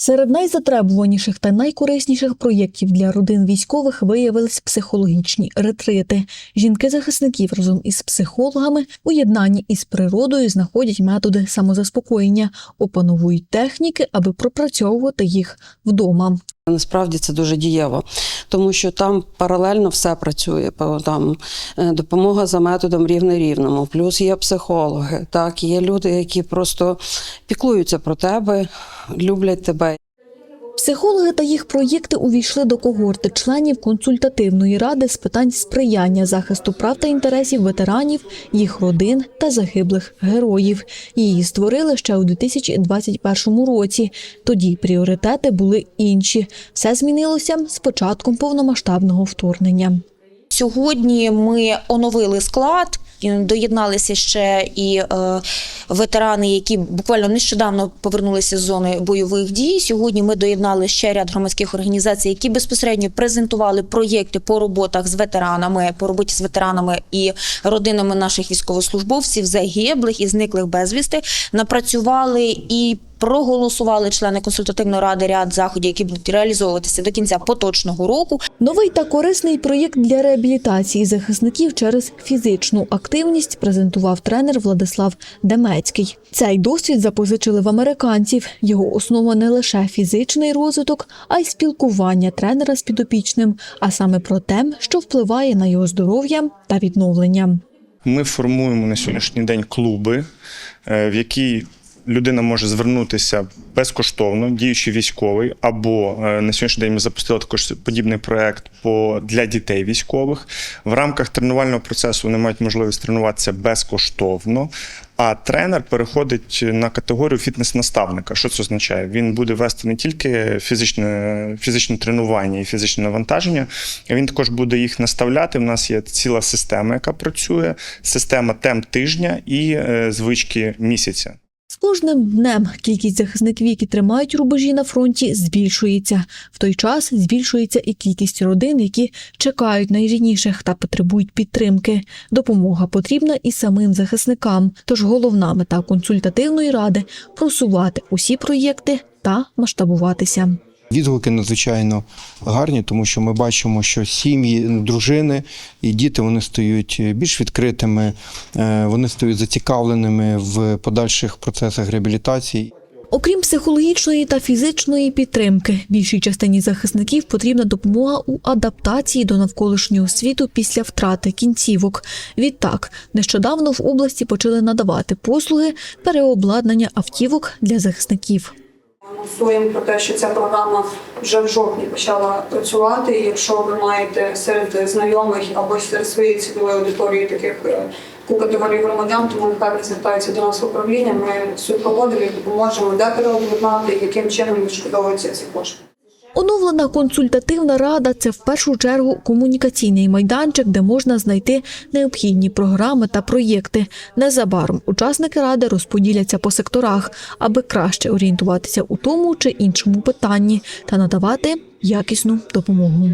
Серед найзатребуваніших та найкорисніших проєктів для родин військових виявились психологічні ретрити. Жінки-захисників разом із психологами у єднанні із природою знаходять методи самозаспокоєння, опановують техніки, аби пропрацьовувати їх вдома. Насправді це дуже дієво, тому що там паралельно все працює. Там е, допомога за методом рівне рівному. Плюс є психологи, так є люди, які просто піклуються про тебе, люблять тебе. Психологи та їх проєкти увійшли до когорти членів консультативної ради з питань сприяння захисту прав та інтересів ветеранів, їх родин та загиблих героїв. Її створили ще у 2021 році. Тоді пріоритети були інші. Все змінилося з початком повномасштабного вторгнення. Сьогодні ми оновили склад. Доєдналися ще і е, ветерани, які буквально нещодавно повернулися з зони бойових дій. Сьогодні ми доєднали ще ряд громадських організацій, які безпосередньо презентували проєкти по роботах з ветеранами, по роботі з ветеранами і родинами наших військовослужбовців, загиблих і зниклих безвісти. Напрацювали і проголосували члени консультативної ради ряд заходів, які будуть реалізовуватися до кінця поточного року. Новий та корисний проєкт для реабілітації захисників через фізичну активність презентував тренер Владислав Демецький. Цей досвід запозичили в американців. Його основа не лише фізичний розвиток, а й спілкування тренера з підопічним, а саме про те, що впливає на його здоров'я та відновлення. Ми формуємо на сьогоднішній день клуби, е, в які людина може звернутися безкоштовно, діючий військовий, або е, на сьогоднішній день ми запустили також подібний проект по для дітей військових. В рамках тренувального процесу вони мають можливість тренуватися безкоштовно. А тренер переходить на категорію фітнес-наставника. Що це означає? Він буде вести не тільки фізичне, фізичне тренування і фізичне навантаження, він також буде їх наставляти. У нас є ціла система, яка працює, система темп тижня і е, звички місяця. Кожним днем кількість захисників, які тримають рубежі на фронті, збільшується. В той час збільшується і кількість родин, які чекають найрідніших та потребують підтримки. Допомога потрібна і самим захисникам. Тож головна мета консультативної ради просувати усі проєкти та масштабуватися. Відгуки надзвичайно гарні, тому що ми бачимо, що сім'ї, дружини і діти вони стають більш відкритими, е, вони стають зацікавленими в подальших процесах реабілітації. Окрім психологічної та фізичної підтримки, більшій частині захисників потрібна допомога у адаптації до навколишнього світу після втрати кінцівок. Відтак, нещодавно в області почали надавати послуги переобладнання автівок для захисників. Анонсуємо про те, що ця програма вже в жовтні почала працювати. І Якщо ви маєте серед знайомих або серед своєї цільової аудиторії таких е, таку категорію громадян, тому нехай звертаються до нас в управління. Ми супроводимо допоможемо, де переобладнати, яким чином відшкодовуються ці кошти. Оновлена консультативна рада це в першу чергу комунікаційний майданчик, де можна знайти необхідні програми та проєкти. Незабаром учасники ради розподіляться по секторах, аби краще орієнтуватися у тому чи іншому питанні та надавати якісну допомогу.